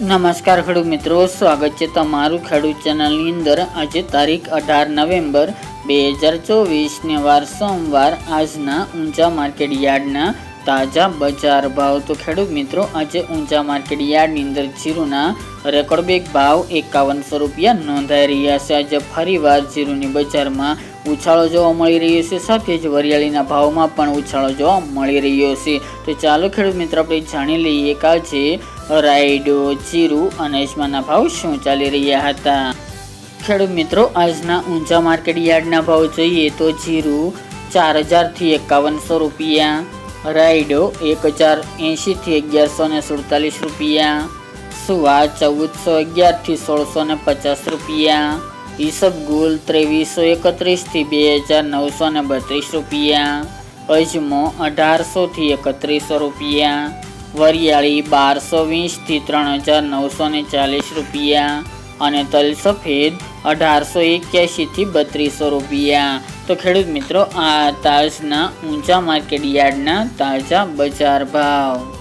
નમસ્કાર ખેડૂત મિત્રો, સ્વાગત છે તમારું ખેડૂત ચેનલની અંદર. આજે તારીખ અઢાર નવેમ્બર બે હજાર ચોવીસને વાર સોમવાર આજના ઊંચા માર્કેટ યાર્ડના તાજા બજાર ભાવ. તો ખેડૂત મિત્રો, આજે ઊંચા માર્કેટ યાર્ડની અંદર જીરુના રેકોર્ડ બેગ ભાવ એકાવનસો રૂપિયા નોંધાઈ રહ્યા છે. આજે ફરીવાર જીરુની બજારમાં ઉછાળો જોવા મળી રહ્યો છે. સાથે જ વરિયાળીના ભાવમાં પણ ઉછાળો જોવા મળી રહ્યો છે. તો ચાલો ખેડૂત મિત્રો, આપણે જાણી લઈએ કે આજે રાયડો, જીરું અને અજમાના ભાવ શું ચાલી રહ્યા હતા. ખેડૂત મિત્રો, આજના ઊંચા માર્કેટ યાર્ડના ભાવ જોઈએ તો જીરું ચાર હજારથી એકાવનસો રૂપિયા રાયડો એક હજાર એંશીથી અગિયારસો ને સુડતાલીસ રૂપિયા. સુવા ચૌદસો અગિયારથી સોળસો ને પચાસ રૂપિયા. ઈસબગુલ ત્રેવીસો એકત્રીસથી બે હજાર નવસો ને બત્રીસ રૂપિયા. અજમો અઢારસોથી એકત્રીસો રૂપિયા. વરિયાળી બારસો વીસથી ત્રણ હજાર નવસો ને ચાલીસ રૂપિયા. અને તલ સફેદ અઢારસો એક્યાસીથી બત્રીસો રૂપિયા. તો ખેડૂત મિત્રો, આ તાજના ઊંચા માર્કેટ યાર્ડના તાજા બજાર ભાવ.